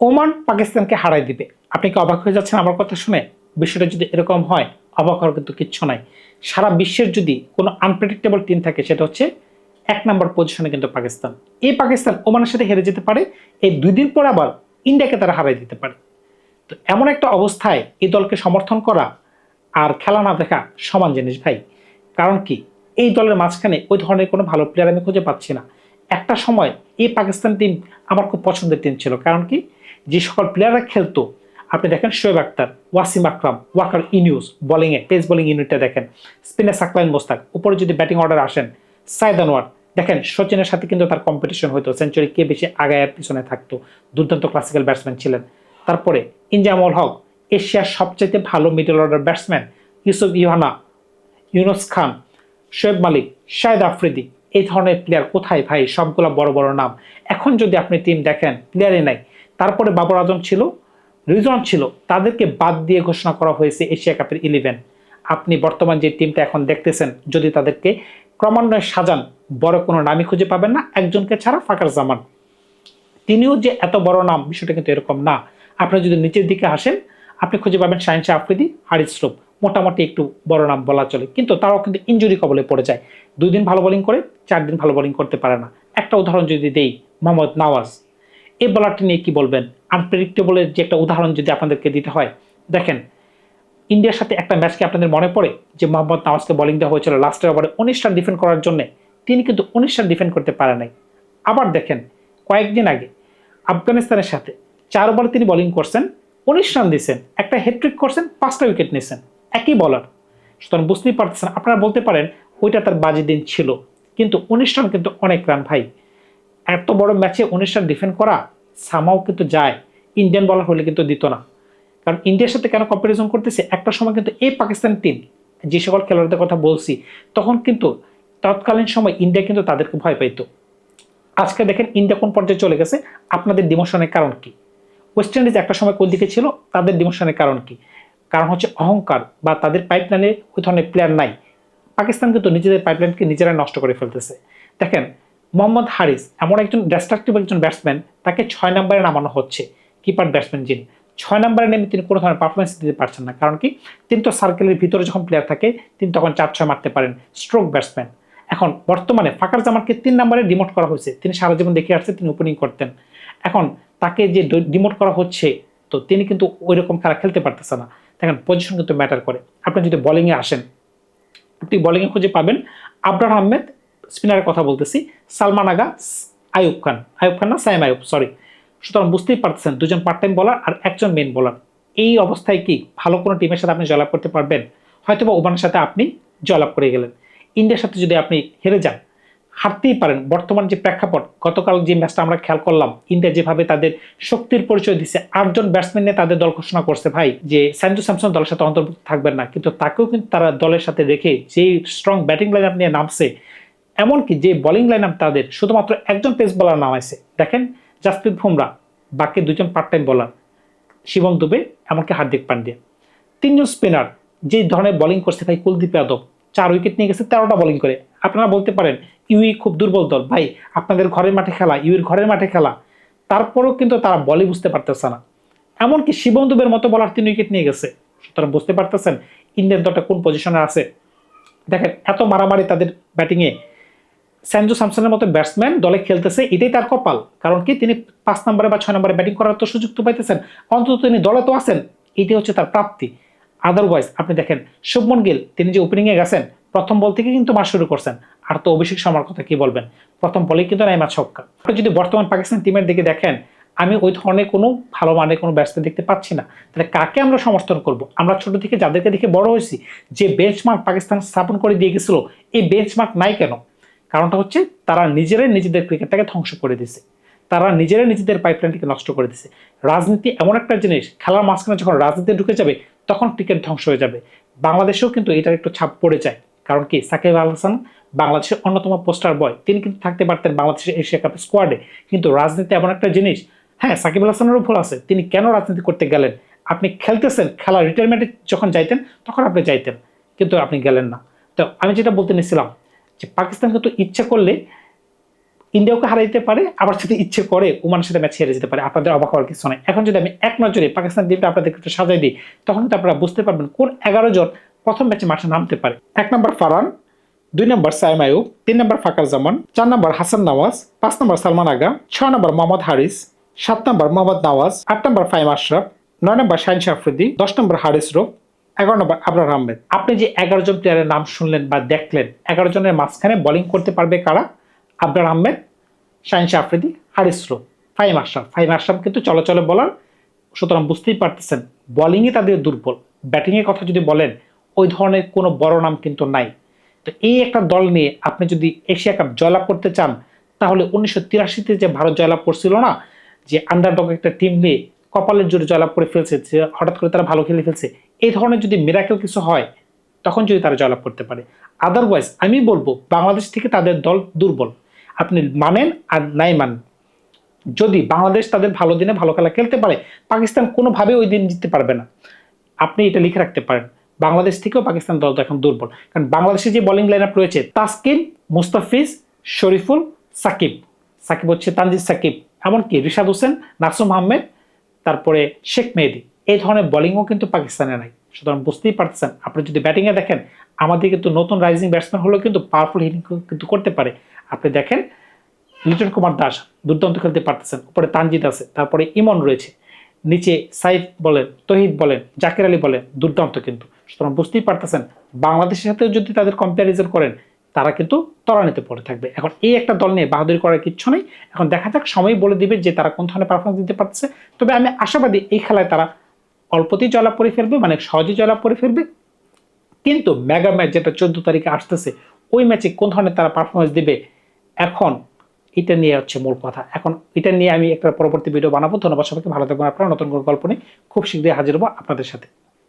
Oman পাকিস্তানকে হারাই দিবে। আপনি কি অবাক হয়ে যাচ্ছেন আমার কথা শুনে? বিষয়টা যদি এরকম হয়, অবাক হওয়ার কিন্তু কিচ্ছু নাই। সারা বিশ্বের যদি কোনো আনপ্রেডিক্টেবল টিম থাকে, সেটা হচ্ছে এক নম্বর পজিশনে কিন্তু পাকিস্তান। এই পাকিস্তান ওমানের সাথে হেরে যেতে পারে, এই দুই দিন পর আবার ইন্ডিয়াকে তারা হারাই দিতে পারে। তো এমন একটা অবস্থায় এই দলকে সমর্থন করা আর খেলা না দেখা সমান জিনিস ভাই। কারণ কি? এই দলের মাঝখানে ওই ধরনের কোনো ভালো প্লেয়ার আমি খুঁজে পাচ্ছি না। একটা সময় এই পাকিস্তান টিম আমার খুব পছন্দের টিম ছিল। কারণ কি? যে সকল প্লেয়াররা খেলতো, আপনি দেখেন শোয়েব আক্তার ওয়াসিম আকরাম, ওয়াকার ইনিউস বোলিংয়ে পেস বোলিং ইউনিটটা দেখেন স্পিনে সাকলাইন মোস্তাক, উপরে যদি ব্যাটিং অর্ডার আসেন, সাইদ আনোয়ার, দেখেন সচিনের সাথে কিন্তু তার কম্পিটিশন হতো সেঞ্চুরি কে বেশি আগায়ের পিছনে থাকতো, দুর্দান্ত ক্লাসিক্যাল ব্যাটসম্যান ছিলেন। তারপরে ইনজামুল হক, এশিয়ার সবচাইতে ভালো middle order batsman Yousuf Youhana Younis Khan, Shoaib Malik, Shahid Afridi, এই ধরনের প্লেয়ার কোথায় ভাই? সবগুলা বড় বড় নাম। এখন যদি আপনি টিম দেখেন প্লেয়ারই নাই। তারপরে বাবর আজম ছিল রিজন ছিল, তাদেরকে বাদ দিয়ে ঘোষণা করা হয়েছে এশিয়া কাপের ইলেভেন আপনি বর্তমান যে টিমটা এখন দেখতেছেন, যদি তাদেরকে ক্রমান্বয়ে সাজান, বড় কোনো নামই খুঁজে পাবেন না, একজনকে ছাড়া ফাঁকার জামান। তিনিও যে এত বড় নাম, বিষয়টা কিন্তু এরকম না। আপনি যদি নিচের দিকে আসেন, আপনি খুঁজে পাবেন শাহিন শাহ আফ্রিদি, হারিস রূপ। মোটামুটি একটু বড় নাম বলা চলে, কিন্তু তারাও কিন্তু ইঞ্জুরি কবলে পড়ে যায়। দুই দিন ভালো বোলিং করে, চার দিন ভালো বোলিং করতে পারে না। একটা উদাহরণ যদি দেই, মোহাম্মদ নওয়াজ। এই বলারটি নিয়ে কি বলবেন? আনপ্রেডিক্টেবলের যে একটা উদাহরণ যদি আপনাদেরকে দিতে হয়, দেখেন ইন্ডিয়ার সাথে একটা ম্যাচকে আপনাদের মনে পড়ে? যে মোহাম্মদ নওয়াজকে বোলিং দেওয়া হয়েছিল লাস্টের ওভারে উনিশ রান ডিফেন্ড করার জন্য। তিনি কিন্তু উনিশ রান ডিফেন্ড করতে পারে নাই। আবার দেখেন, কয়েকদিন আগে আফগানিস্তানের সাথে চার ওভারে তিনি বোলিং করছেন, উনিশ রান দিয়েছেন একটা হেডট্রিক করছেন, পাঁচটা উইকেট নিয়েছেন একই বলার সুতরাং বুঝতেই পারতেছেন, আপনারা বলতে পারেন, ওইটা তার বাজে দিন ছিল। কিন্তু উনিশ রান কিন্তু অনেক রান ভাই। এত বড় ম্যাচে উনিশ রান ডিফেন্ড করা সামাও কিন্তু যায়। ইন্ডিয়ান বলার হলে কিন্তু দিত না। কারণ ইন্ডিয়ার সাথে কেন কম্পারিজন করতেছে? একটা সময় কিন্তু এই পাকিস্তান টিম যে সকল খেলোয়াড়দের কথা বলছি, তখন কিন্তু তৎকালীন সময় ইন্ডিয়া কিন্তু তাদেরকে ভয় পাইতো। আজকে দেখেন ইন্ডিয়া কোন পর্যায়ে চলে গেছে? আপনাদের ডিমোশনের কারণ কি? ওয়েস্ট ইন্ডিজ একটা সময় কোন দিকে ছিল? তাদের ডিমোশনের কারণ কি? কারণ হচ্ছে অহংকার বা তাদের পাইপলাইনে ওই ধরনের প্লেয়ার নাই। পাকিস্তান কিন্তু নিজেদের পাইপলাইনকে নিজেরাই নষ্ট করে ফেলতেছে। দেখেন মোহাম্মদ হারিস এমন একজন ডিস্ট্রাকটিভ একজন ব্যাটসম্যান তাকে ছয় নম্বরে নামানো হচ্ছে। কিপার ব্যাটসম্যান যিনি। ছয় নম্বরে নেমে তিনি কোনো ধরনের পারফরমেন্স দিতে পারছেন না। কারণ কি? তিনি তো সার্কেলের ভিতরে যখন প্লেয়ার থাকে, তিনি তখন চার ছয় মারতে পারেন। স্ট্রোক ব্যাটসম্যান এখন বর্তমানে ফাকার জামানকে তিন নম্বরে ডিমোট করা হয়েছে। তিনি সারা জীবন দেখে আসছে, তিনি ওপেনিং করতেন। এখন তাকে যে ডিমোট করা হচ্ছে, তো তিনি কিন্তু ওই রকম খেলা খেলতে পারতেছে না। দেখেন পজিশন কিন্তু ম্যাটার করে। আপনি যদি বোলিংয়ে আসেন, আপনি বোলিংয়ে খুঁজে পাবেন আবরার আহমেদ স্পিনারের কথা বলতেছি, সালমান আগা আয়ুব খান। আয়ুব খান না, সাইম আয়ুব সরি সুতরাং বুঝতেই পারতেছেন, দুজন পার্ট টাইম বলার আর একজন মেন বলার এই অবস্থায় কি ভালো কোনো টিমের সাথে আপনি জয়লাভ করতে পারবেন? হয়তো বা ওমানের সাথে আপনি জয়লাভ করে গেলেন। ইন্ডিয়ার সাথে যদি আপনি হেরে যান, হারতেই পারেন। বর্তমান যে প্রেক্ষাপট, গতকাল যে ম্যাচটা আমরা খেয়াল করলাম, ইন্ডিয়া যেভাবে তাদের শক্তির পরিচয় দিচ্ছে আটজন ব্যাটসম্যান নিয়ে তাদের দল ঘোষণা করছে ভাই, যে স্যান্ডু স্যামসন দলের সাথে অন্তর্ভুক্ত থাকবেন না। কিন্তু তাকেও কিন্তু তারা দলের সাথে রেখে যেই স্ট্রং ব্যাটিং লাইন আপ নিয়ে নামছে এমনকি যে বোলিং লাইন তাদের শুধুমাত্র একজন পেস বোলার নামাইছে। দেখেন জাসপ্রীত বুমরা বাকি দুজন পার্ট টাইম বলার শিবম দুবে, এমনকি হার্দিক পান্ডিয়া তিনজন স্পিনার যে ধরনের বোলিং করছে ভাই, কুলদীপ যাদব, চার উইকেট নিয়ে গেছে, তেরোটা বোলিং করে। আপনারা বলতে পারেন, ইউই খুব দুর্বল দল। ভাই, আপনাদের ঘরের মাঠে খেলা ইউর ঘরের মাঠে খেলা, তারপরেও কিন্তু তারা বলই বুঝতে পারতেছে না। এমনকি শিবম দুবের মতো বলার তিন উইকেট নিয়ে গেছে। সুতরাং বুঝতে পারতেছেন ইন্ডিয়ান দলটা কোন পজিশনে আছে। দেখেন, এত মারামারি তাদের ব্যাটিংয়ে স্যানজো স্যামসনের মতো ব্যাটসম্যান দলে খেলতেছে এটাই তার কপাল। কারণ কি? তিনি পাঁচ নম্বরে বা ছয় নম্বরে ব্যাটিং করার তো সুযোগ তো পাইতেছেন। অন্তত তিনি দলে তো আছেন। এটাই হচ্ছে তার প্রাপ্তি। আদারওয়াইজ আপনি দেখেন, শুভমন গিল, তিনি যে ওপেনিংয়ে গেছেন, প্রথম বল থেকে কিন্তু মার শুরু করছেন। আর তো অভিষেক শর্মার কথা কি বলবেন? প্রথম বলেই কিন্তু নাই ম্যাচ ছক্কা আপনি যদি বর্তমান পাকিস্তান টিমের দিকে দেখেন, আমি ওই ধরনের কোনো ভালো মানের কোনো ব্যাটসম্যান দেখতে পাচ্ছি না। তাহলে কাকে আমরা সমর্থন করব? আমরা ছোট থেকে যাদেরকে দেখে বড় হয়েছি, যে বেঞ্চমার্ক পাকিস্তান স্থাপন করে দিয়ে গেছিল, এই বেঞ্চমার্ক নাই কেন? কারণটা হচ্ছে তারা নিজেরাই নিজেদের ক্রিকেটটাকে ধ্বংস করে দিছে তারা নিজেরাই নিজেদের পাইপলাইনটিকে নষ্ট করে দিছে রাজনীতি এমন একটা জিনিস, খেলার মাঝখানে যখন রাজনীতি ঢুকে যাবে, তখন ক্রিকেট ধ্বংস হয়ে যাবে। বাংলাদেশেও কিন্তু এটার একটু ছাপ পড়ে যায়। কারণ কি? সাকিব আল হাসান বাংলাদেশের অন্যতম পোস্টার বয় তিনি কিন্তু থাকতে পারতেন বাংলাদেশের এশিয়া কাপ স্কোয়াডে কিন্তু রাজনীতি এমন একটা জিনিস হ্যাঁ সাকিব আল হাসানেরও ভুল আছে। তিনি কেন রাজনীতি করতে গেলেন? আপনি খেলতেছেন, খেলা রিটায়ারমেন্টে যখন যাইতেন, তখন আপনি যাইতেন। কিন্তু আপনি গেলেন না। তো আমি যেটা বলতে নিছিলাম যে পাকিস্তান কিন্তু ইচ্ছা করলে ইন্ডিয়াকে হারিয়ে দিতে পারে, আবার যদি ইচ্ছে করে ওমানের সাথে ম্যাচ হেরে যেতে পারে। আপনাদের অবাক হওয়ার কিছু নয় এখন যদি আমি এক নজরে পাকিস্তান টিমটা আপনাদের একটু সাজাই দিই, তখন কিন্তু আপনারা বুঝতে পারবেন কোন এগারো জন প্রথম ম্যাচে মাঠে নামতে পারে। এক নম্বর ফারান দুই নম্বর সাইম আয়ুব তিন নম্বর ফাকার জামান, চার নম্বর হাসান নওয়াজ, পাঁচ নম্বর সালমান আগা ছয় নম্বর মোহাম্মদ হারিস, সাত নম্বর মোহাম্মদ নওয়াজ, আট নম্বর ফাইম আশরাফ, নয় নম্বর শাহিন শাফরিদি দশ নম্বর হারিস রোগ এগারো নম্বর আবরার আহমেদ। আপনি যে এগারো জন প্লেয়ারের নাম শুনলেন বা দেখলেন, এগারো জনের মাঝখানে বোলিং করতে পারবে কারা? আবরার আহমেদ, শাহিন আফ্রিদি হারিস রোগ ফাইম আশরাফ। ফাইম আশরাফ কিন্তু চলাচলে বলার সুতরাং বুঝতেই পারতেছেন বোলিংয়ে তাদের দুর্বল। ব্যাটিংয়ের কথা যদি বলেন, ওই ধরনের কোনো বড় নাম কিন্তু নাই। তো এই একটা দল নিয়ে আপনি যদি এশিয়া কাপ জয়লাভ করতে চান, তাহলে উনিশশো তিরাশিতে যে ভারত জয়লাভ করছিল না, যে আন্ডারডগ একটা টিম নিয়ে কপালের জোরে জয়লাভ করে ফেলছে, যে হঠাৎ করে তারা ভালো খেলে ফেলছে, এই ধরনের যদি মিরাকেল কিছু হয়, তখন যদি তারা জয়লাভ করতে পারে। আদারওয়াইজ আমি বলব, বাংলাদেশ থেকে তাদের দল দুর্বল। আপনি মানেন আর নাই মানেন। যদি বাংলাদেশ তাদের ভালো দিনে ভালো খেলা খেলতে পারে, পাকিস্তান কোনোভাবে ওই দিন জিততে পারবে না। আপনি এটা লিখে রাখতে পারেন। বাংলাদেশ থেকেও পাকিস্তান দল তো এখন দুর্বল। কারণ বাংলাদেশে যে বোলিং লাইন আপ রয়েছে, তাসকিন, মুস্তাফিজ, শরীফুল, সাকিব। সাকিব হচ্ছে তানজিদ সাকিব। এমনকি রিশাদ হোসেন, নাসুম আহমেদ তারপরে শেখ মেহেদি। এই ধরনের বোলিংও কিন্তু পাকিস্তানে নাই। সুতরাং বুঝতেই পারতেছেন আপনি যদি ব্যাটিংয়ে দেখেন, আমাদের কিন্তু নতুন রাইজিং ব্যাটসম্যান হলেও কিন্তু পাওয়ারফুল হিটিং কিন্তু করতে পারে। আপনি দেখেন, লিটন কুমার দাস দুর্দান্ত খেলতে পারতেছেন। উপরে তানজিদ আছে, তারপরে ইমন রয়েছে। নিচে সাইফ বলেন, তহিদ বলেন, জাকির আলী বলেন, দুর্দান্ত কিন্তু। সুতরাং বুঝতেই পারতেছেন, বাংলাদেশের সাথে যদি তাদের কম্প্যারিজন করেন তারা কিন্তু ত্বরান্বিত পড়ে থাকবে। এখন এই একটা দল নিয়ে বাহাদুরি করার কিচ্ছু নেই। এখন দেখা যাক, সময় বলে দিবে যে তারা কোন ধরনের পারফরমেন্স দিতে পারছে। তবে আমি আশাবাদী এই খেলায় তারা অল্পতেই জয়লাভ করে ফেলবে মানে সহজেই জয়লাভ করে ফেলবে। কিন্তু মেগা ম্যাচ যেটা চোদ্দ তারিখে আসতেছে, ওই ম্যাচে কোন ধরনের তারা পারফরমেন্স দিবে, এখন এটা নিয়ে হচ্ছে মূল কথা। এখন এটা নিয়ে আমি একটা পরবর্তী ভিডিও বানাবো। ধন্যবাদ সবাইকে। ভালো থাকবেন আপনারা। নতুন গল্প নিয়ে খুব শীঘ্রই হাজির হব আপনাদের সাথে।